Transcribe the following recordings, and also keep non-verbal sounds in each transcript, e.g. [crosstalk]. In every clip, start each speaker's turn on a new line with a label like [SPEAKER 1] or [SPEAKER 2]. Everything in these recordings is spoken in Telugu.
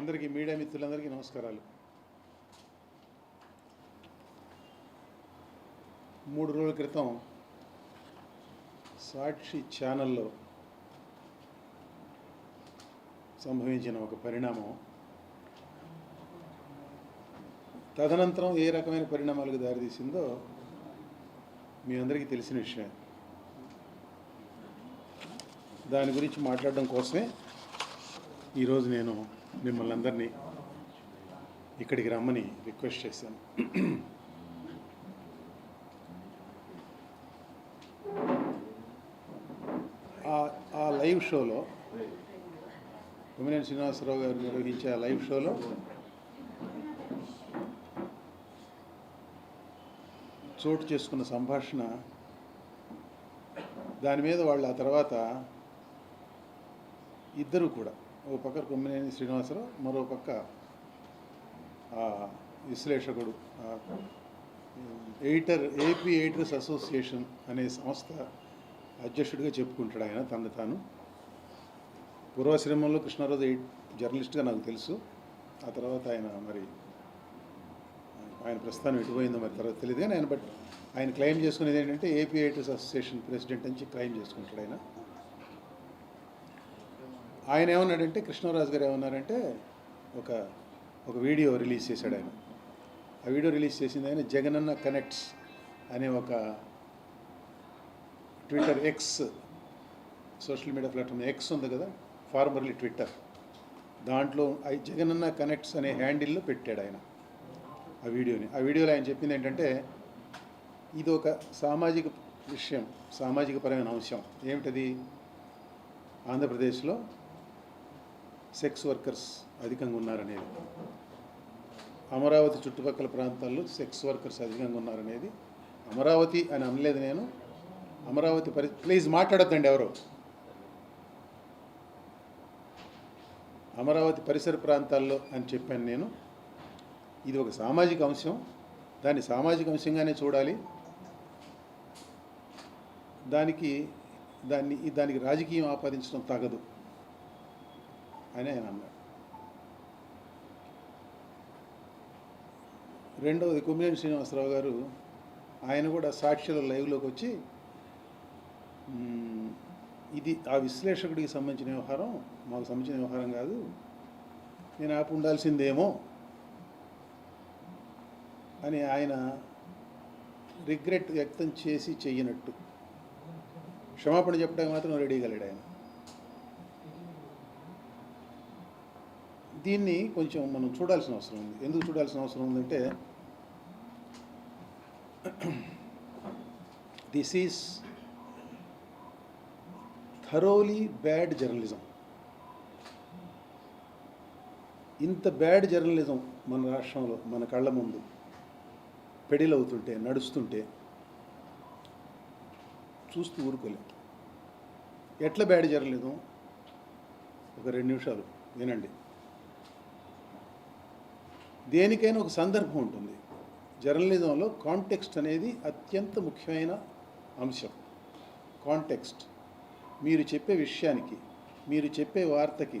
[SPEAKER 1] అందరికీ మీడియా మిత్రులందరికీ నమస్కారాలు. మూడు రోజుల క్రితం సాక్షి ఛానల్లో సంభవించిన ఒక పరిణామం. తదనంతరం ఏ రకమైన పరిణామాలకు దారితీసిందో మీ అందరికీ తెలిసిన విషయం. దాని గురించి మాట్లాడడం కోసమే ఈరోజు నేను మిమ్మల్ని అందరినీ ఇక్కడికి రమ్మని రిక్వెస్ట్ చేశాను. ఆ- లైవ్ షోలో కొమ్మినేని శ్రీనివాసరావు గారు నిర్వహించే ఆ లైవ్ షోలో చోటు చేసుకున్న సంభాషణ దాని మీద వాళ్ళు ఆ తర్వాత ఇద్దరు కూడా ఓ పక్క కొమ్మినేని శ్రీనివాసరావు మరో పక్క విశ్లేషకుడు ఎయిటర్ ఏపీ ఎయిటర్స్ అసోసియేషన్ అనే సంస్థ అధ్యక్షుడిగా చెప్పుకుంటాడు ఆయన తను తాను. పూర్వాశ్రమంలో కృష్ణారాజు ఎయిట్ జర్నలిస్ట్గా నాకు తెలుసు. ఆ తర్వాత ఆయన మరి ఆయన ప్రస్థానం ఎటుపోయిందో మరి తర్వాత తెలియదు కానీ ఆయన బట్ ఆయన క్లెయిమ్ చేసుకునేది ఏంటంటే ఏపీ ఎయిటర్స్ అసోసియేషన్ ప్రెసిడెంట్ నుంచి క్లెయిమ్ చేసుకుంటాడు ఆయన. ఆయన ఏమన్నాడంటే కృష్ణరాజు గారు ఏమన్నారంటే ఒక ఒక వీడియో రిలీజ్ చేశాడు ఆయన. ఆ వీడియో రిలీజ్ చేసింది ఆయన జగనన్న కనెక్ట్స్ అనే ఒక twitter X social media platform X ఉంది కదా ఫార్మర్లీ ట్విట్టర్. దాంట్లో జగనన్న కనెక్ట్స్ అనే హ్యాండిల్లో పెట్టాడు ఆయన ఆ వీడియోని. ఆ వీడియోలో ఆయన చెప్పింది ఏంటంటే ఇది ఒక సామాజిక విషయం సామాజిక పరమైన అంశం. ఏమిటది? ఆంధ్రప్రదేశ్లో సెక్స్ వర్కర్స్ అధికంగా ఉన్నారనేది. అమరావతి చుట్టుపక్కల ప్రాంతాల్లో సెక్స్ వర్కర్స్ అధికంగా ఉన్నారనేది. అమరావతి అని అనలేదు నేను. అమరావతి పరి ప్లీజ్ మాట్లాడద్దండి ఎవరు. అమరావతి పరిసర ప్రాంతాల్లో అని చెప్పాను నేను. ఇది ఒక సామాజిక అంశం. దాన్ని సామాజిక అంశంగానే చూడాలి. దానికి దాన్ని దానికి రాజకీయం ఆపాదించడం తగదు. అని ఆయన అన్నాడు రెండవది కుమ్మేని శ్రీనివాసరావు గారు ఆయన కూడా సాక్షుల లైవ్లోకి వచ్చి ఇది ఆ విశ్లేషకుడికి సంబంధించిన వ్యవహారం మాకు సంబంధించిన వ్యవహారం కాదు. నేను ఆపు ఉండాల్సిందేమో అని ఆయన రిగ్రెట్ వ్యక్తం చేసి చెయ్యనట్టు. క్షమాపణ చెప్పడానికి మాత్రం రెడీ లేడు ఆయన. దీన్ని కొంచెం మనం చూడాల్సిన అవసరం ఉంది. ఎందుకు చూడాల్సిన అవసరం ఉందంటే this is thoroughly bad journalism ఇంత బ్యాడ్ జర్నలిజం మన రాష్ట్రంలో మన కళ్ళ ముందు పెడిలవుతుంటే నడుస్తుంటే చూస్తూ ఊరుకోలేం. ఎట్లా బ్యాడ్ జర్నలిజం ఒక రెండు నిమిషాలు వినండి. దేనికైనా ఒక సందర్భం ఉంటుంది. జర్నలిజంలో కాంటెక్స్ట్ అనేది అత్యంత ముఖ్యమైన అంశం. కాంటెక్స్ట్. మీరు చెప్పే విషయానికి మీరు చెప్పే వార్తకి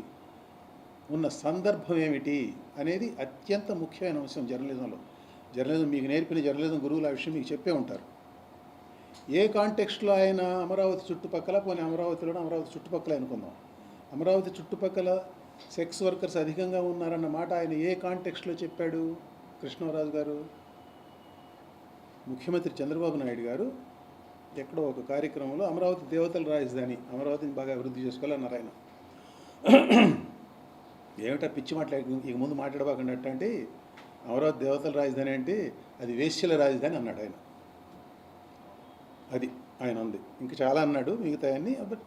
[SPEAKER 1] ఉన్న సందర్భం ఏమిటి అనేది అత్యంత ముఖ్యమైన అంశం జర్నలిజంలో. జర్నలిజం మీకు నేర్పిన జర్నలిజం గురువులు ఆ విషయం మీకు చెప్పే ఉంటారు. ఏ కాంటెక్స్ట్లో ఆయన అమరావతి చుట్టుపక్కల పోనీ అమరావతిలో అమరావతి చుట్టుపక్కల అనుకుందాం. అమరావతి చుట్టుపక్కల సెక్స్ వర్కర్స్ అధికంగా ఉన్నారన్న మాట ఆయన ఏ కాంటెక్స్ట్లో చెప్పాడు? కృష్ణరాజు గారు? ముఖ్యమంత్రి చంద్రబాబు నాయుడు గారు ఎక్కడో ఒక కార్యక్రమంలో అమరావతి దేవతల రాజధాని అమరావతిని బాగా అభివృద్ధి చేసుకోవాలన్నారు ఆయన. ఏమిటా పిచ్చి మాట్లాడి ఇక ముందు మాట్లాడబాకండి అంటే అమరావతి దేవతల రాజధాని అంటే అది వేశ్యల రాజధాని అన్నాడు ఆయన. అది ఆయన ఉంది. ఇంకా చాలా అన్నాడు మిగతా అన్ని బట్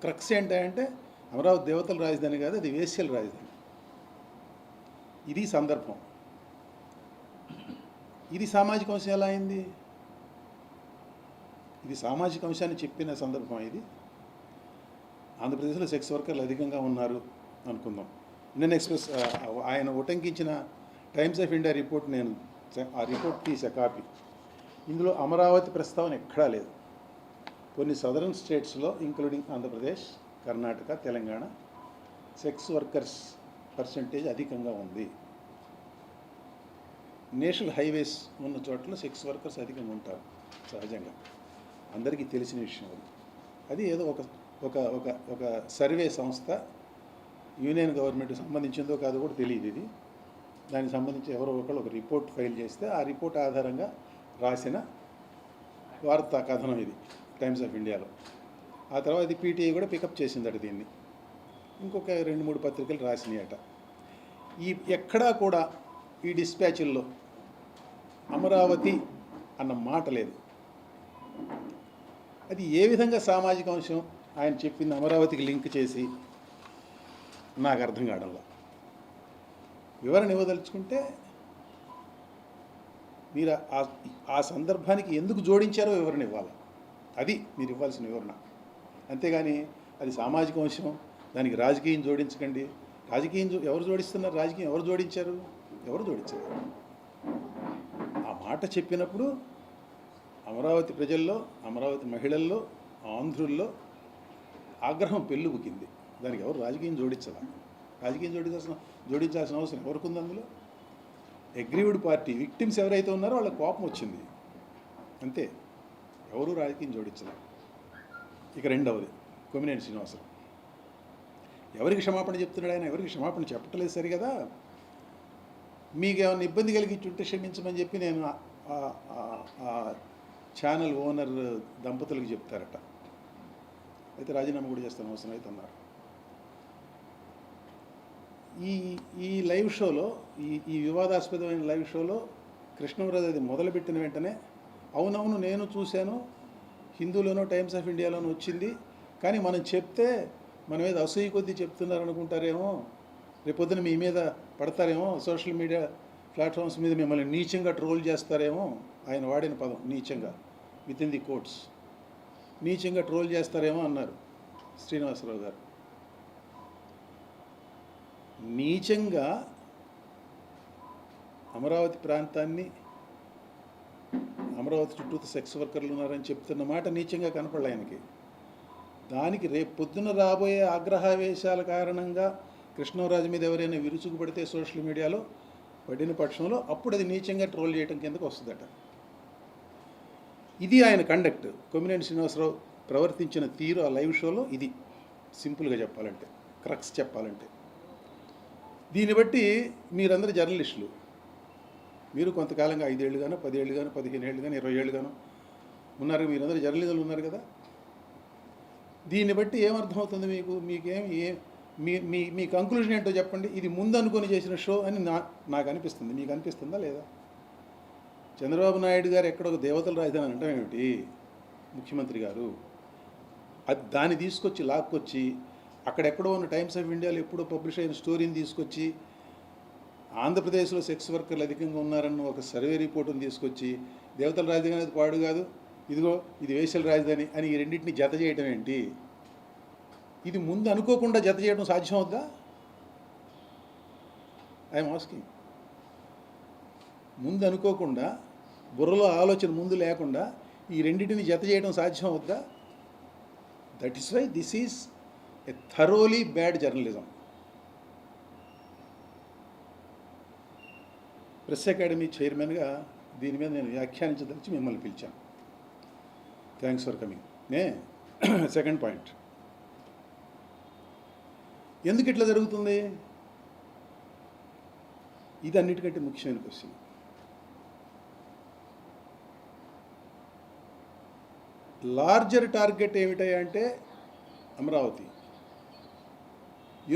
[SPEAKER 1] క్రక్స్ ఏంటంటే అమరావతి దేవతల రాజధాని కాదు అది వేశ్యల రాజధాని. ఇది సందర్భం. ఇది సామాజిక అంశం ఎలా అయింది? ఇది సామాజిక అంశాన్ని చెప్పిన సందర్భం ఇది. ఆంధ్రప్రదేశ్లో సెక్స్ వర్కర్లు అధికంగా ఉన్నారు అనుకుందాం. ఇండియన్ ఎక్స్ప్రెస్ ఆయన ఉటంకించిన టైమ్స్ ఆఫ్ ఇండియా రిపోర్ట్ నేను ఆ రిపోర్ట్ తీసే కాపీ. ఇందులో అమరావతి ప్రస్తావన ఎక్కడా లేదు. కొన్ని సదరన్ స్టేట్స్లో including Andhra Pradesh Karnataka Telangana. Sex workers percentage అధికంగా ఉంది. నేషనల్ హైవేస్ ఉన్న చోట్ల సెక్స్ వర్కర్స్ అధికంగా ఉంటారు సహజంగా. అందరికీ తెలిసిన విషయం అది. అది ఏదో ఒక ఒక ఒక ఒక సర్వే సంస్థ యూనియన్ గవర్నమెంట్ సంబంధించిందో కాదో కూడా తెలియదు ఇది. దానికి సంబంధించి ఎవరో ఒకళ్ళు ఒక రిపోర్ట్ ఫైల్ చేస్తే ఆ రిపోర్ట్ ఆధారంగా రాసిన వార్తా కథనం ఇది టైమ్స్ ఆఫ్ ఇండియాలో. ఆ తర్వాత ఇది పీటీఐ కూడా పికప్ చేసిందట దీన్ని. ఇంకొక రెండు మూడు పత్రికలు రాసినాయట. ఈ ఎక్కడా కూడా ఈ డిస్పాచ్ల్లో అమరావతి అన్న మాట లేదు. అది ఏ విధంగా సామాజిక అంశం? ఆయన చెప్పింది అమరావతికి లింక్ చేసి నాకు అర్థం కావడంలో. వివరణ ఇవ్వదలుచుకుంటే మీరు ఆ ఆ సందర్భానికి ఎందుకు జోడించారో వివరణ ఇవ్వాలి. అది మీరు ఇవ్వాల్సిన వివరణ. అంతేగాని అది సామాజిక అంశం దానికి రాజకీయం జోడించకండి. రాజకీయం ఎవరు జోడిస్తున్నారు? రాజకీయం ఎవరు జోడించారు? ఎవరు జోడించారు ఆ మాట చెప్పినప్పుడు అమరావతి ప్రజల్లో అమరావతి మహిళల్లో ఆంధ్రుల్లో ఆగ్రహం పెళ్ళుబుకింది. దానికి ఎవరు రాజకీయం జోడించదా రాజకీయం జోడించాల్సిన జోడించాల్సిన అవసరం ఎవరికి ఉంది అందులో? అగ్రీవ్డ్ పార్టీ విక్టిమ్స్ ఎవరైతే ఉన్నారో వాళ్ళ కోపం వచ్చింది. అంతే. ఎవరు రాజకీయం జోడించలేదు ఇక రెండవది కొమినేని శ్రీనివాసరావు. ఎవరికి క్షమాపణ చెప్తున్నాడు ఆయన? ఎవరికి క్షమాపణ చెప్పట్లేదు సరి కదా మీకు ఏమైనా ఇబ్బంది కలిగించుంటే క్షమించమని చెప్పి నేను ఛానల్ ఓనర్ దంపతులకు చెప్తారట. అయితే రాజీనామా కూడా చేస్తాను అవసరం అయితే అన్నారు. ఈ ఈ లైవ్ షోలో ఈ ఈ వివాదాస్పదమైన లైవ్ షోలో కృష్ణవరాజు అది మొదలుపెట్టిన వెంటనే అవునవును నేను చూశాను హిందూలోనో టైమ్స్ ఆఫ్ ఇండియాలోనో వచ్చింది. కానీ మనం చెప్తే మన మీద అసూయ కొద్దీ చెప్తున్నారు అనుకుంటారేమో రేపొద్దున మీ మీద పడతారేమో సోషల్ మీడియా ప్లాట్ఫామ్స్ మీద మిమ్మల్ని నీచంగా ట్రోల్ చేస్తారేమో ఆయన వాడిన పదం నీచంగా విత్ ఇన్ ది కోర్ట్స్ నీచంగా ట్రోల్ చేస్తారేమో అన్నారు శ్రీనివాసరావు గారు. నీచంగా అమరావతి ప్రాంతాన్ని అమరావతి చుట్టూ సెక్స్ వర్కర్లు ఉన్నారని చెప్తున్న మాట నీచంగా కనపడలే ఆయనకి. దానికి రేపు పొద్దున రాబోయే ఆగ్రహావేశాల కారణంగా కృష్ణరాజు మీద ఎవరైనా విరుచుకుపడితే సోషల్ మీడియాలో పడిన పక్షంలో అప్పుడు అది నీచంగా ట్రోల్ చేయడం కిందకు వస్తుందట. ఇది ఆయన కండక్ట్. కొమ్మినేని శ్రీనివాసరావు ప్రవర్తించిన తీరు ఆ లైవ్ షోలో ఇది. సింపుల్గా చెప్పాలంటే క్రక్స్ చెప్పాలంటే. దీన్ని బట్టి మీరందరూ జర్నలిస్టులు. మీరు కొంతకాలంగా ఐదేళ్ళుగానో పదేళ్ళుగానో పదిహేను ఏళ్ళుగానో ఇరవై ఏళ్ళుగానో ఉన్నారు. మీరందరూ జర్నలిజంలో ఉన్నారు కదా. దీన్ని బట్టి ఏమర్థమవుతుంది మీకు? మీకేం ఏ మీ మీ మీ కంక్లూజన్ ఏంటో చెప్పండి. ఇది ముందు అనుకొని చేసిన షో అని నా నాకు అనిపిస్తుంది. మీకు అనిపిస్తుందా లేదా? చంద్రబాబు నాయుడు గారు ఎక్కడ ఒక దేవతల రాజధాని అంటాం ఏమిటి? ముఖ్యమంత్రి గారు. అది దాన్ని తీసుకొచ్చి లాక్కొచ్చి అక్కడెక్కడో ఉన్న టైమ్స్ ఆఫ్ ఇండియాలో ఎప్పుడో పబ్లిష్ అయిన స్టోరీని తీసుకొచ్చి ఆంధ్రప్రదేశ్లో సెక్స్ వర్కర్లు అధికంగా ఉన్నారన్న ఒక సర్వే రిపోర్టును తీసుకొచ్చి దేవతల రాజధాని అనేది పాడు కాదు ఇదిగో ఇది వేసల రాజధాని అని ఈ రెండింటిని జత చేయటం ఏంటి? ఇది ముందు అనుకోకుండా జత చేయడం సాధ్యం అవుద్దా ఐఎమ్ ఆస్కింగ్ ముందు అనుకోకుండా బుర్రలో ఆలోచన ముందు లేకుండా ఈ రెండింటిని జత చేయడం సాధ్యం అవుద్దా that is why this is a thoroughly bad journalism press academy చైర్మన్గా దీని మీద నేను వ్యాఖ్యానించదలిచి మిమ్మల్ని పిలిచాను. Thanks for coming. నే [clears throat] సెకండ్ పాయింట్. ఎందుకు ఇట్లా జరుగుతుంది? ఇది అన్నిటికంటే ముఖ్యమైన క్వశ్చన్. లార్జర్ టార్గెట్ ఏమిటాయి అంటే అమరావతి.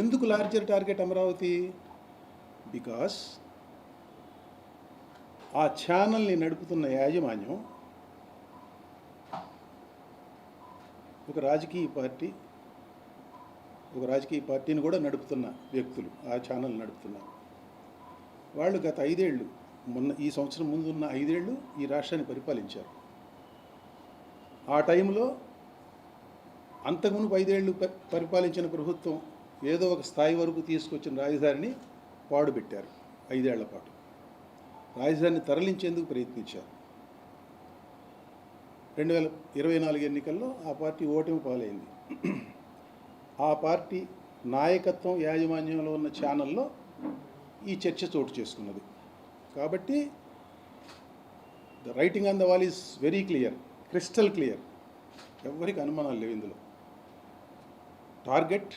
[SPEAKER 1] ఎందుకు లార్జర్ టార్గెట్ అమరావతి? బికాస్ ఆ ఛానల్ని నడుపుతున్న యాజమాన్యం ఒక రాజకీయ పార్టీ ఒక రాజకీయ పార్టీని కూడా నడుపుతున్న వ్యక్తులు ఆ ఛానల్ నడుపుతున్నారు. వాళ్ళు గత ఐదేళ్ళు మొన్న ఈ సంవత్సరం ముందు ఉన్న ఐదేళ్ళు ఈ రాష్ట్రాన్ని పరిపాలించారు. ఆ టైంలో అంతకుముందు ఐదేళ్ళు పరిపాలించిన ప్రభుత్వం ఏదో ఒక స్థాయి వరకు తీసుకొచ్చిన రాజధానిని పాడుపెట్టారు ఐదేళ్ళ పాటు. రాజధానిని తరలించేందుకు ప్రయత్నించారు. రెండు వేల ఇరవై నాలుగు ఎన్నికల్లో ఆ పార్టీ ఓటమి పాలైంది. ఆ పార్టీ నాయకత్వం యాజమాన్యంలో ఉన్న ఛానల్లో ఈ చర్చ చోటు చేసుకున్నది. కాబట్టి the writing on the wall is very clear crystal clear. ఎవరికి అనుమానాలు లేవు ఇందులో. టార్గెట్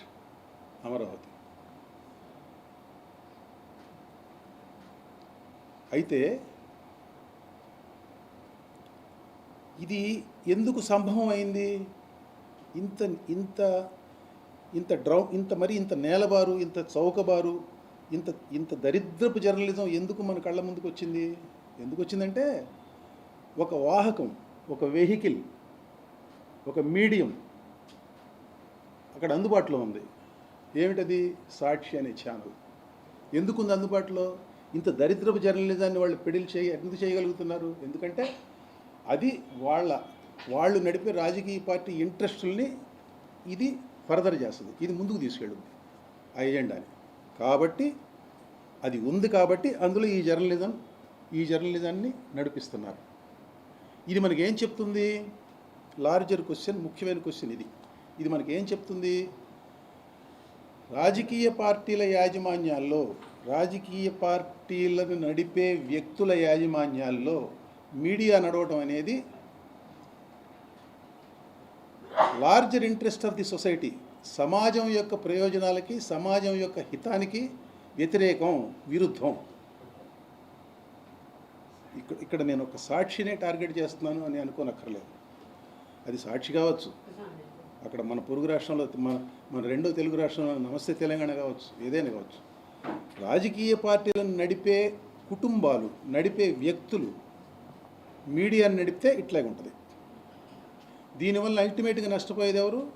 [SPEAKER 1] అమరావతి. అయితే ఇది ఎందుకు సంభవం అయింది ఇంత ఇంత ఇంత డ్రౌ ఇంత మరి ఇంత నేలబారు ఇంత చౌకబారు ఇంత ఇంత దరిద్రపు జర్నలిజం ఎందుకు మన కళ్ళ ముందుకు వచ్చింది ఎందుకు వచ్చిందంటే ఒక వాహకం ఒక వెహికల్ ఒక మీడియం అక్కడ అందుబాటులో ఉంది. ఏమిటది? సాక్షి అనే ఛానల్. ఎందుకుంది అందుబాటులో? ఇంత దరిద్రపు జర్నలిజాన్ని వాళ్ళు పెడిల్ చేయ ఎందుకు చేయగలుగుతున్నారు? ఎందుకంటే అది వాళ్ళ వాళ్ళు నడిపే రాజకీయ పార్టీ ఇంట్రెస్టుల్ని ఇది ఫర్దర్ చేస్తుంది. ఇది ముందుకు తీసుకెళ్ళింది ఆ ఎజెండాని. కాబట్టి అది ఉంది కాబట్టి అందులో ఈ జర్నలిజం ఈ జర్నలిజాన్ని నడిపిస్తున్నారు. ఇది మనకి ఏం చెప్తుంది? లార్జర్ క్వశ్చన్ ముఖ్యమైన క్వశ్చన్ ఇది. ఇది మనకి ఏం చెప్తుంది? రాజకీయ పార్టీల యాజమాన్యాల్లో రాజకీయ పార్టీలను నడిపే వ్యక్తుల యాజమాన్యాల్లో మీడియా నడవటం అనేది larger interest of the society సమాజం యొక్క ప్రయోజనాలకి సమాజం యొక్క హితానికి వ్యతిరేకం విరుద్ధం. ఇక్కడ ఇక్కడ నేను ఒక సాక్షినే టార్గెట్ చేస్తున్నాను అని అనుకోనక్కర్లేదు. అది సాక్షి కావచ్చు. అక్కడ మన పొరుగు రాష్ట్రంలో మన మన రెండో తెలుగు రాష్ట్రంలో నమస్తే తెలంగాణ కావచ్చు ఏదైనా కావచ్చు. రాజకీయ పార్టీలను నడిపే కుటుంబాలు నడిపే వ్యక్తులు మీడియాను నడిపితే ఇట్లాగే ఉంటుంది. దీనివల్ల అల్టిమేట్గా నష్టపోయేది ఎవరు?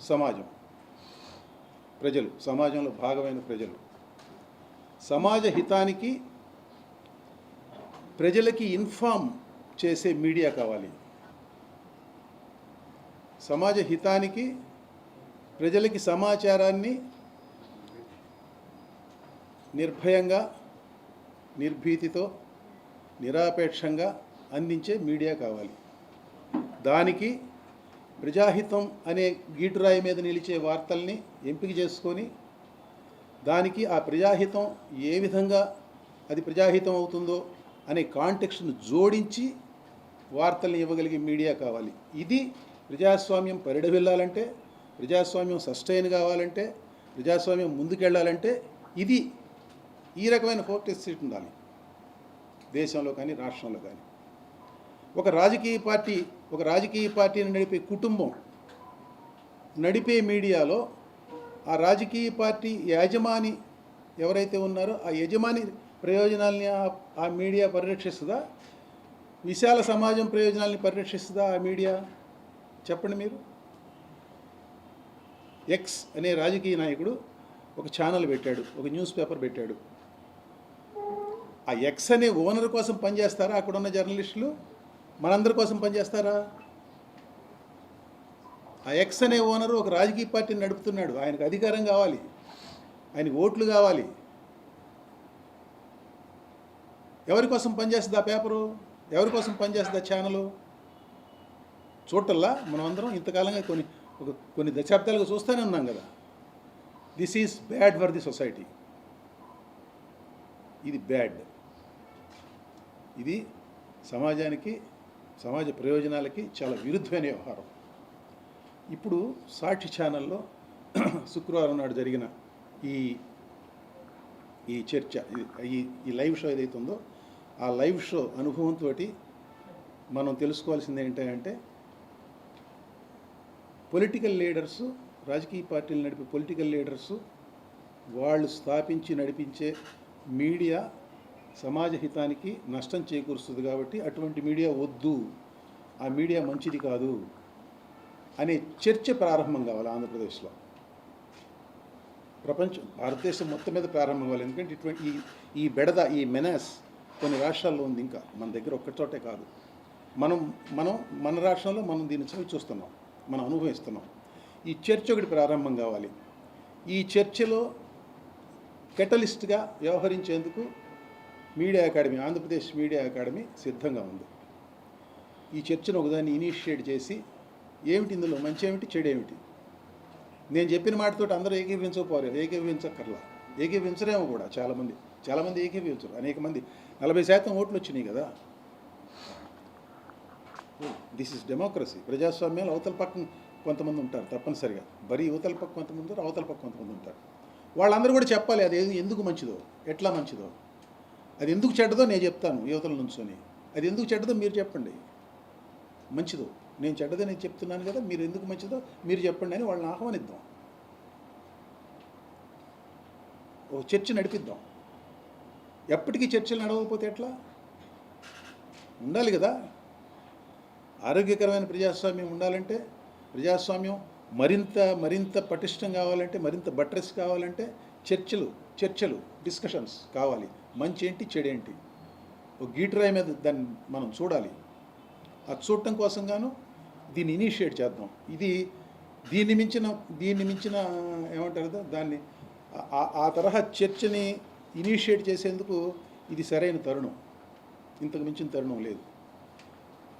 [SPEAKER 1] సమాజం. ప్రజలు. సమాజంలో భాగమైన ప్రజలు. సమాజ హితానికి ప్రజలకి ఇన్ఫామ్ చేసే మీడియా కావాలి. సమాజ హితానికి ప్రజలకి సమాచారాన్ని నిర్భయంగా నిర్భీతితో నిరాపేక్షంగా అందించే మీడియా కావాలి. దానికి ప్రజాహితం అనే గీటురాయి మీద నిలిచే వార్తల్ని ఎంపిక చేసుకొని దానికి ఆ ప్రజాహితం ఏ విధంగా అది ప్రజాహితం అవుతుందో అనే కాంటెక్స్ట్ను జోడించి వార్తల్ని ఇవ్వగలిగే మీడియా కావాలి. ఇది ప్రజాస్వామ్యం పరిడ వెళ్ళాలంటే ప్రజాస్వామ్యం సస్టైన్ కావాలంటే ప్రజాస్వామ్యం ముందుకెళ్ళాలంటే ఇది ఈ రకమైన ఫోకస్ సీట్ ఉండాలి. దేశంలో కానీ రాష్ట్రంలో కానీ. ఒక రాజకీయ పార్టీ ఒక రాజకీయ పార్టీని నడిపే కుటుంబం నడిపే మీడియాలో ఆ రాజకీయ పార్టీ యజమాని ఎవరైతే ఉన్నారో ఆ యజమాని ప్రయోజనాల్ని ఆ మీడియా పరిరక్షిస్తుందా? విశాల సమాజం ప్రయోజనాల్ని పరిరక్షిస్తుందా ఆ మీడియా? చెప్పండి మీరు. ఎక్స్ అనే రాజకీయ నాయకుడు ఒక ఛానల్ పెట్టాడు ఒక న్యూస్ పేపర్ పెట్టాడు. ఆ ఎక్స్ అనే ఓనర్ కోసం పనిచేస్తారా అక్కడ ఉన్న జర్నలిస్టులు? మనందరి కోసం పనిచేస్తారా? ఆ ఎక్స్ అనే ఓనరు ఒక రాజకీయ పార్టీని నడుపుతున్నాడు. ఆయనకు అధికారం కావాలి. ఆయనకు ఓట్లు కావాలి. ఎవరి కోసం పనిచేస్తుంది ఆ పేపరు? ఎవరి కోసం పనిచేస్తుంది ఆ ఛానలు చూడటల్లా? మనం అందరం ఇంతకాలంగా కొన్ని ఒక కొన్ని దశాబ్దాలుగా చూస్తూనే ఉన్నాం కదా. This is bad for the society ఇది బ్యాడ్ ఇది సమాజానికి సమాజ ప్రయోజనాలకి చాలా విరుద్ధమైన వ్యవహారం. ఇప్పుడు సాక్షి ఛానల్లో [clears throat] శుక్రవారం నాడు జరిగిన ఈ ఈ చర్చ ఈ ఈ లైవ్ షో ఏదైతే ఉందో ఆ లైవ్ షో అనుభవంతో మనం తెలుసుకోవాల్సింది ఏంటంటే పొలిటికల్ లీడర్స్ రాజకీయ పార్టీలు నడిపే పొలిటికల్ లీడర్స్ వాళ్ళు స్థాపించి నడిపించే మీడియా సమాజ హితానికి నష్టం చేకూరుస్తుంది కాబట్టి అటువంటి మీడియా వద్దు. ఆ మీడియా మంచిది కాదు అనే చర్చ ప్రారంభం కావాలి ఆంధ్రప్రదేశ్లో. ప్రపంచం భారతదేశం మొత్తం మీద ప్రారంభం కావాలి. ఎందుకంటే ఇటువంటి ఈ ఈ బెడద ఈ మెనస్ కొన్ని రాష్ట్రాల్లో ఉంది ఇంకా. మన దగ్గర ఒక్క చోటే కాదు. మనం మనం మన రాష్ట్రంలో మనం దీన్ని చవి చూస్తున్నాం. మనం అనుభవిస్తున్నాం. ఈ చర్చ ఒకటి ప్రారంభం కావాలి. ఈ చర్చలో కెటలిస్ట్గా వ్యవహరించేందుకు media academy Andhra Pradesh media academy సిద్ధంగా ఉంది. ఈ చర్చను ఒకదాన్ని ఇనిషియేట్ చేసి ఏమిటి ఇందులో మంచి ఏమిటి చెడు ఏమిటి? నేను చెప్పిన మాటతో అందరూ ఏకీభవించకపోరు ఏకీభవించక్కర్లా. ఏకీభవించరేమో కూడా చాలామంది. చాలామంది ఏకీభవించరు. అనేక మంది. నలభై శాతం ఓట్లు వచ్చినాయి కదా. దిస్ ఇస్ డెమోక్రసీ ప్రజాస్వామ్యాలు అవతల పక్కన కొంతమంది ఉంటారు తప్పనిసరిగా. బరీ యువతల పక్క కొంతమంది ఉంటారు అవతల పక్క కొంతమంది ఉంటారు. వాళ్ళందరూ కూడా చెప్పాలి అది ఎందుకు మంచిదో ఎట్లా మంచిదో. అది ఎందుకు చెడ్డదో నేను చెప్తాను యువతల నుంచొని. అది ఎందుకు చెడ్డదో మీరు చెప్పండి. మంచిదో. నేను చెడ్డదే నేను చెప్తున్నాను కదా మీరు ఎందుకు మంచిదో మీరు చెప్పండి అని వాళ్ళని ఆహ్వానిద్దాం. ఓ చర్చ నడిపిద్దాం. ఎప్పటికీ చర్చలు నడవకపోతే ఎట్లా? ఉండాలి కదా. ఆరోగ్యకరమైన ప్రజాస్వామ్యం ఉండాలంటే ప్రజాస్వామ్యం మరింత మరింత పటిష్టం కావాలంటే మరింత బట్రెస్ కావాలంటే చర్చలు చర్చలు డిస్కషన్స్ కావాలి. మంచి ఏంటి చెడేంటి ఒక గీటరాయి మీద దాన్ని మనం చూడాలి. అది చూడటం కోసం గాను దీన్ని ఇనిషియేట్ చేద్దాం. ఇది దీన్ని మించిన దీన్ని మించిన ఏమంటారు కదా, దాన్ని ఆ- ఆ తరహా చర్చని ఇనిషియేట్ చేసేందుకు ఇది సరైన తరుణం. ఇంతకు మించిన తరుణం లేదు.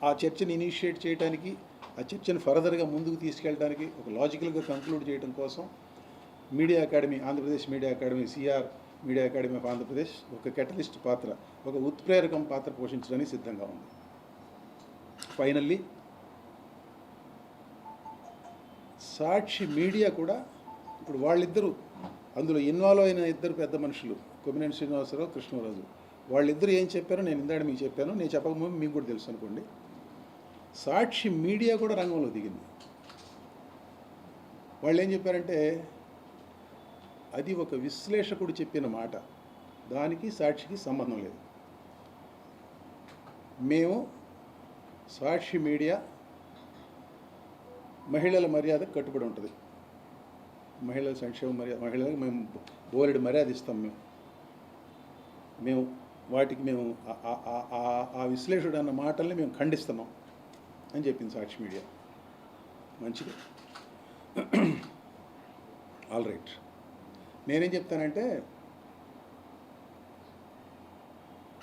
[SPEAKER 1] ఆ చర్చని ఇనిషియేట్ చేయడానికి ఆ చర్చని ఫర్దర్గా ముందుకు తీసుకెళ్ళడానికి ఒక లాజికల్గా కంక్లూడ్ చేయడం కోసం media academy Andhra Pradesh media academy CR media academy of Andhra Pradesh ఒక కెటలిస్ట్ పాత్ర ఒక ఉత్ప్రేరకం పాత్ర పోషించడానికి సిద్ధంగా ఉంది. ఫైనల్లీ సాక్షి మీడియా కూడా ఇప్పుడు వాళ్ళిద్దరూ అందులో ఇన్వాల్వ్ అయిన ఇద్దరు పెద్ద మనుషులు కొమ్మినేని శ్రీనివాసరావు కృష్ణరాజు వాళ్ళిద్దరు ఏం చెప్పారో నేను ఇందాడ మీకు చెప్పాను నేను చెప్పకముందు మీకు కూడా తెలుసు అనుకోండి. సాక్షి మీడియా కూడా రంగంలో దిగింది. వాళ్ళు ఏం చెప్పారంటే అది ఒక విశ్లేషకుడు చెప్పిన మాట. దానికి సాక్షికి సంబంధం లేదు. మేము సాక్షి మీడియా మహిళల మర్యాద కట్టుబడి ఉంటుంది. మహిళల సంక్షేమ మర్యాద మహిళలకు మేము బోలెడు మర్యాద ఇస్తాం మేము. మేము వాటికి మేము ఆ- ఆ విశ్లేషుడు అన్న మాటల్ని మేము ఖండిస్తున్నాం అని చెప్పింది సాక్షి మీడియా. మంచిది. [clears throat] ఆల్ రైట్ నేనేం చెప్తానంటే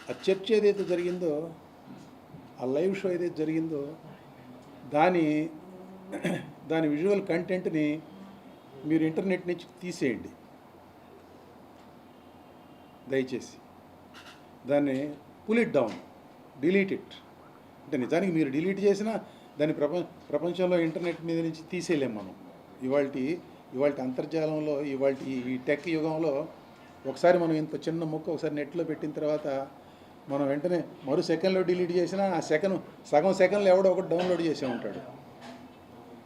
[SPEAKER 1] ఆ చర్చ ఏదైతే జరిగిందో ఆ లైవ్ షో ఏదైతే జరిగిందో దాని దాని విజువల్ కంటెంట్ని మీరు ఇంటర్నెట్ నుంచి తీసేయండి. దయచేసి. దాన్ని pull it down delete it. అంటే నిజానికి మీరు డిలీట్ చేసినా దాన్ని ప్రపంచ ప్రపంచంలో ఇంటర్నెట్ మీద నుంచి తీసేయలేం మనం. ఇవాళ ఇవాళ అంతర్జాలంలో ఇవాళ ఈ టెక్ యుగంలో ఒకసారి మనం ఇంత చిన్న ముక్క ఒకసారి నెట్లో పెట్టిన తర్వాత మనం వెంటనే మరో సెకండ్లో డిలీట్ చేసినా ఆ సెకండ్ సగం సెకండ్లో ఎవడో ఒకటి డౌన్లోడ్ చేసే ఉంటాడు.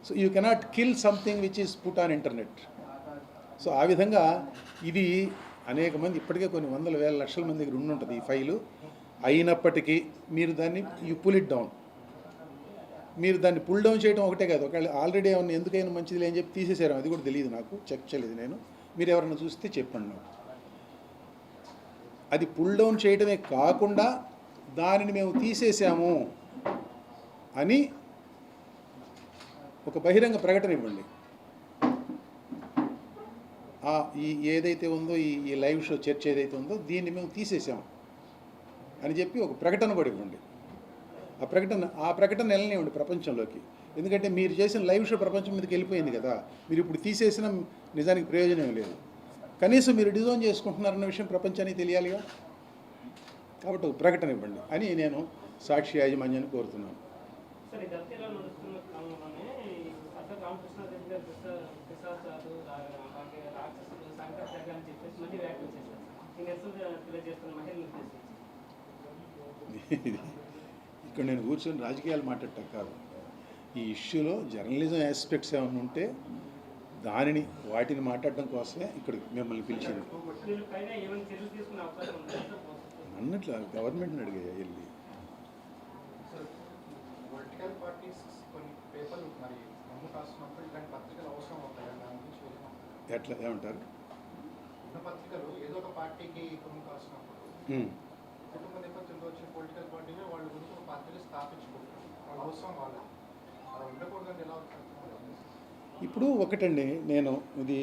[SPEAKER 1] So you cannot kill something which is put on internet so ఆ విధంగా ఇది అనేక మంది ఇప్పటికే కొన్ని వందల వేల లక్షల మంది దగ్గర ఉండి ఉంటుంది ఈ ఫైలు. అయినప్పటికీ మీరు దాన్ని యు పుల్ ఇట్ డౌన్ మీరు దాన్ని పుల్ డౌన్ చేయడం ఒకటే కాదు. ఒకవేళ ఆల్రెడీ ఏమన్నా ఎందుకైనా మంచిది లేని చెప్పి తీసేసారు అది కూడా తెలియదు నాకు. చెక్ చేయలేదు నేను. మీరు ఎవరైనా చూస్తే చెప్పండి నాకు. అది పుల్ డౌన్ చేయడమే కాకుండా దానిని మేము తీసేసాము అని ఒక బహిరంగ ప్రకటన ఇవ్వండి. ఈ ఏదైతే ఉందో ఈ ఈ లైవ్ షో చర్చ ఏదైతే ఉందో దీన్ని మేము తీసేసాము అని చెప్పి ఒక ప్రకటన కూడా ఇవ్వండి. ఆ ప్రకటన ఆ ప్రకటన వెళ్ళనివ్వండి ప్రపంచంలోకి. ఎందుకంటే మీరు చేసిన లైవ్ షో ప్రపంచం మీదకి వెళ్ళిపోయింది కదా. మీరు ఇప్పుడు తీసేసిన నిజానికి ప్రయోజనం లేదు. కనీసం మీరు డిజైన్ చేసుకుంటున్నారన్న విషయం ప్రపంచానికి తెలియాలిగా? కాబట్టి ప్రకటన ఇవ్వండి అని నేను సాక్షి యాజమాన్యాన్ని కోరుతున్నాను.
[SPEAKER 2] సార్ [laughs]
[SPEAKER 1] ఇక్కడ నేను కూర్చొని రాజకీయాలు మాట్లాడటం కాదు. ఈ ఇష్యూలో జర్నలిజం ఆస్పెక్ట్స్ ఏమైనా ఉంటే దానిని వాటిని మాట్లాడడం కోసమే ఇక్కడ మిమ్మల్ని పిలిచింది అన్నట్లు గవర్నమెంట్ని అడిగా వెళ్ళి? ఎట్లా ఏమంటారు?
[SPEAKER 3] పత్రికలు ఏదో ఒక పార్టీకి నేపథ్యంలో వచ్చిన పొలిటికల్ పార్టీని వాళ్ళ గురించి ఒక స్థాపించుకుంటారు. అవసరం వాళ్ళు అలా ఉండకూడదని ఎలా
[SPEAKER 1] ఇప్పుడు ఒకటండి నేను ఇది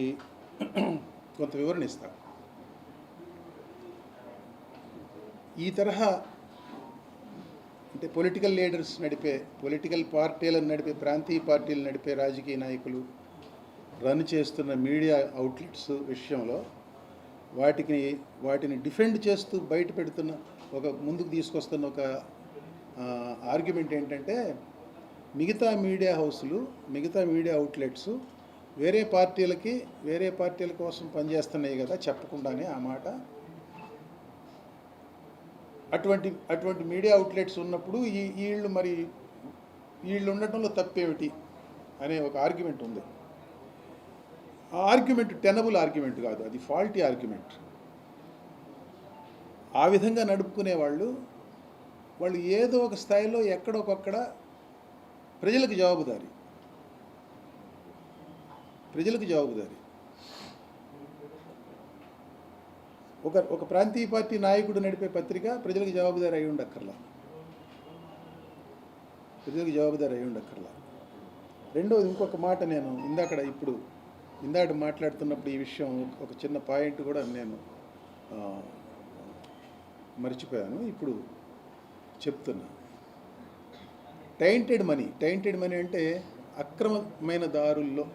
[SPEAKER 1] కొంత వివరణ ఇస్తాను ఈ తరహా అంటే పొలిటికల్ లీడర్స్ నడిపే పొలిటికల్ పార్టీలను నడిపే ప్రాంతీయ పార్టీలు నడిపే రాజకీయ నాయకులు రన్ చేస్తున్న మీడియా అవుట్లెట్స్ విషయంలో వాటికి వాటిని డిఫెండ్ చేస్తూ బయట పెడుతున్న ఒక ముందుకు తీసుకొస్తున్న ఒక ఆర్గ్యుమెంట్ ఏంటంటే మిగతా మీడియా హౌస్లు మిగతా మీడియా అవుట్లెట్స్ వేరే పార్టీలకి వేరే పార్టీల కోసం పనిచేస్తున్నాయి కదా చెప్పకుండానే ఆ మాట. అటువంటి అటువంటి మీడియా అవుట్లెట్స్ ఉన్నప్పుడు ఈ వీళ్ళు మరి వీళ్ళు ఉండటంలో తప్పేమిటి అనే ఒక ఆర్గ్యుమెంట్ ఉంది. ఆ ఆర్గ్యుమెంట్ టెనబుల్ ఆర్గ్యుమెంట్ కాదు అది ఫాల్టీ ఆర్గ్యుమెంట్ ఆ విధంగా నడుపుకునే వాళ్ళు వాళ్ళు ఏదో ఒక స్థాయిలో ఎక్కడొకక్కడ ప్రజలకు జవాబుదారి. ప్రజలకు జవాబుదారి. ఒక ఒక ప్రాంతీయ పార్టీ నాయకుడు నడిపే పత్రిక ప్రజలకు జవాబుదారి అయి ఉండక్కర్లా. ప్రజలకు జవాబుదారి అయి ఉండక్కర్లా. రెండోది ఇంకొక మాట నేను ఇందాకడ ఇప్పుడు ఇందాక మాట్లాడుతున్నప్పుడు ఈ విషయం ఒక చిన్న పాయింట్ కూడా నేను మర్చిపోయాను. ఇప్పుడు చెప్తున్నా. టైంటెడ్ మనీ టైంటెడ్ మనీ అంటే అక్రమమైన దారుల్లో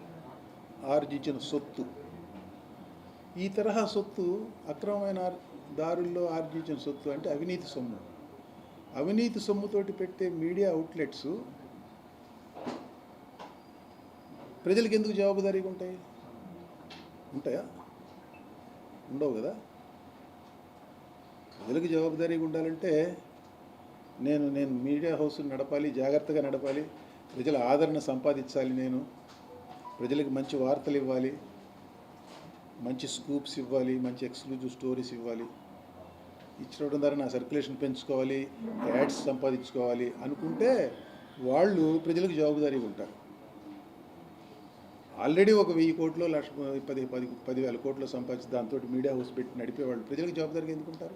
[SPEAKER 1] ఆర్జించిన సొత్తు. ఈ తరహా సొత్తు అక్రమమైన దారుల్లో ఆర్జించిన సొత్తు అంటే అవినీతి సొమ్ము. అవినీతి సొమ్ముతోటి పెట్టే మీడియా అవుట్లెట్స్ ప్రజలకు ఎందుకు జవాబుదారీగా ఉంటాయి? ఉంటాయా? ఉండవు కదా? ప్రజలకు జవాబుదారీగా ఉండాలంటే నేను నేను మీడియా హౌస్ని నడపాలి జాగ్రత్తగా నడపాలి ప్రజల ఆదరణ సంపాదించాలి నేను ప్రజలకు మంచి వార్తలు ఇవ్వాలి మంచి స్కూప్స్ ఇవ్వాలి మంచి ఎక్స్క్లూజివ్ స్టోరీస్ ఇవ్వాలి ఇచ్చడం ద్వారా నా సర్క్యులేషన్ పెంచుకోవాలి యాడ్స్ సంపాదించుకోవాలి అనుకుంటే వాళ్ళు ప్రజలకు జవాబుదారీగా ఉంటారు. ఆల్రెడీ ఒక వెయ్యి కోట్లు లక్ష పది పది పదివేల కోట్లు సంపాదించి దాంతో మీడియా హౌస్ పెట్టి నడిపేవాళ్ళు ప్రజలకు జవాబుదారీగా ఎందుకుంటారు?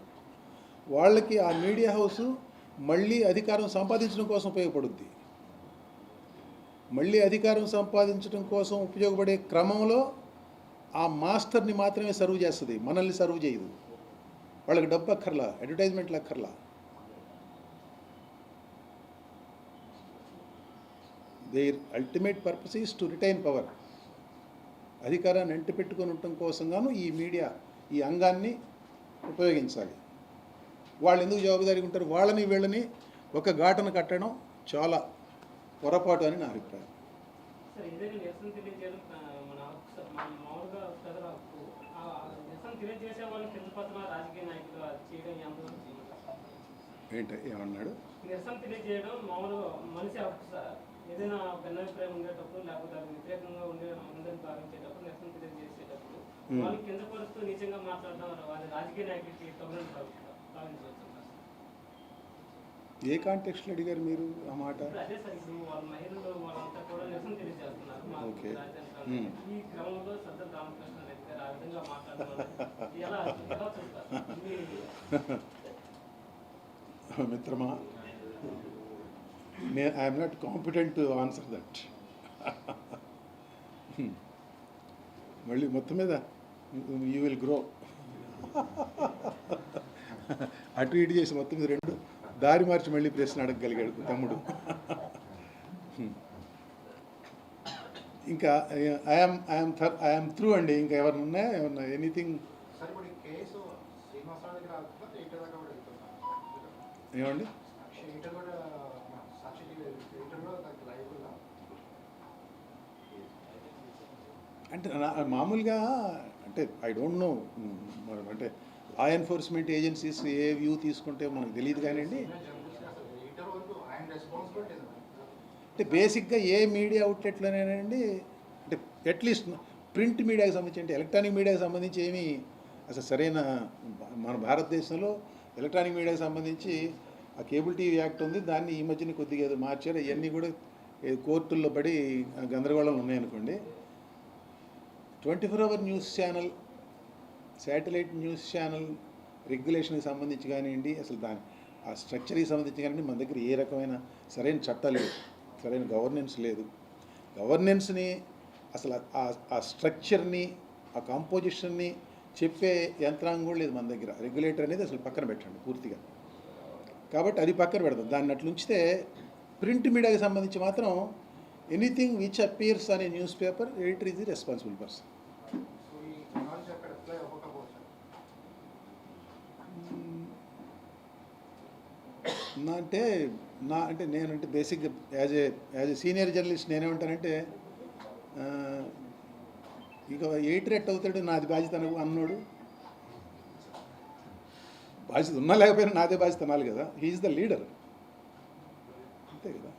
[SPEAKER 1] వాళ్ళకి ఆ మీడియా హౌస్ మళ్ళీ అధికారం సంపాదించడం కోసం ఉపయోగపడుద్ది. మళ్ళీ అధికారం సంపాదించడం కోసం ఉపయోగపడే క్రమంలో ఆ మాస్టర్ని మాత్రమే సర్వ్ చేస్తుంది. మనల్ని సర్వ్ చేయదు. వాళ్ళకి డబ్బు అక్కర్లా అడ్వర్టైజ్మెంట్లు అక్కర్లా. Their ultimate purpose is to retain power అధికారాన్ని అంటిపెట్టుకొని ఉండటం కోసం గాను ఈ మీడియా ఈ అంగాన్ని ఉపయోగించాలి. వాళ్ళు ఎందుకు జవాబుదారీగా ఉంటారు వాళ్ళని వీళ్ళని ఒక ఘాటన కట్టడం చాలా పొరపాటు అని నా అభిప్రాయం? ఏంటి ఏమన్నాడు
[SPEAKER 2] నిరసన తెలియజేయడం మామూలుగా మనిషి ఏదైనా భిన్నాభిప్రాయం ఉండేటప్పుడు లేకపోతే అది వ్యతిరేకంగా ఉండే ఉందని భావించేటప్పుడు నిరసన తెలియజేసేటప్పుడు. వాళ్ళు కింద పరుస్తూ నిజంగా మాట్లాడడం వాళ్ళ రాజకీయ నాయకుడికి
[SPEAKER 1] ఏ కాంటెక్స్ట్లో అడిగారు మీరు ఆ మాట?
[SPEAKER 2] మీ-
[SPEAKER 1] మిత్రమా నే I'm not competent to answer that మళ్ళీ మొత్తం మీద యూ విల్ గ్రో [laughs] అటు ఇటు చేసి మొత్తం రెండు. దారి మార్చి మళ్ళీ ప్రశ్న అడగగలిగాడు తమ్ముడు. ఇంకా ఐఎమ్ ఐఎమ్ ఐఎమ్ త్రూ అండి. ఇంకా ఎవరిని ఉన్నాయా ఏమన్నా ఎనీథింగ్. ఏమండి? అంటే మామూలుగా అంటే ఐ డోంట్ నో. అంటే ఆ ఎన్ఫోర్స్మెంట్ ఏజెన్సీస్ ఏ వ్యూ తీసుకుంటే మనకు తెలియదు కానివ్వండి. అంటే బేసిక్గా ఏ మీడియా అవుట్లెట్లోనేనండి అంటే అట్లీస్ట్ ప్రింట్ మీడియాకి సంబంధించి అంటే ఎలక్ట్రానిక్ మీడియాకి సంబంధించి ఏమీ అసలు సరైన మన భారతదేశంలో ఎలక్ట్రానిక్ మీడియాకి సంబంధించి ఆ కేబుల్ టీవీ యాక్ట్ ఉంది. దాన్ని ఈ మధ్యన కొద్దిగా ఏదో మార్చారు. అవన్నీ కూడా కోర్టుల్లో పడి గందరగోళం ఉన్నాయనుకోండి. Twenty four hour news channel satellite news channel రెగ్యులేషన్కి సంబంధించి కానివ్వండి అసలు దాని ఆ స్ట్రక్చర్కి సంబంధించి కానివ్వండి మన దగ్గర ఏ రకమైన సరైన చట్టాలు లేదు సరైన గవర్నెన్స్ లేదు. గవర్నెన్స్ని అసలు ఆ- స్ట్రక్చర్ని ఆ కాంపోజిషన్ని చెప్పే యంత్రాంగం కూడా లేదు మన దగ్గర. రెగ్యులేటర్ అనేది అసలు పక్కన పెట్టండి పూర్తిగా. కాబట్టి అది పక్కన పెడతాం దాన్ని అట్లా ఉంచితే ప్రింట్ మీడియాకి సంబంధించి మాత్రం ఎనీథింగ్ విచ్ అపియర్స్ అనే newspaper editor is the responsible person
[SPEAKER 3] so ఈ నాలెడ్జ్ అక్కడ అప్లై అవ్వకపోవచ్చు
[SPEAKER 1] నా అంటే నా అంటే నేనంటే బేసిక్గా as a as a senior journalist నేనేమంటానంటే ఉంటానంటే ఇక ఎయిట్ రెట్ అవుతాడు నాది బాధ్యత అను- అన్నోడు. బాధ్యత ఉన్నా లేకపోయినా నాదే బాధ్యత అనాలి కదా. హీఈస్ ద లీడర్ అంతే కదా.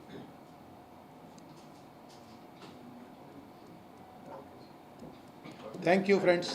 [SPEAKER 1] Thank you friends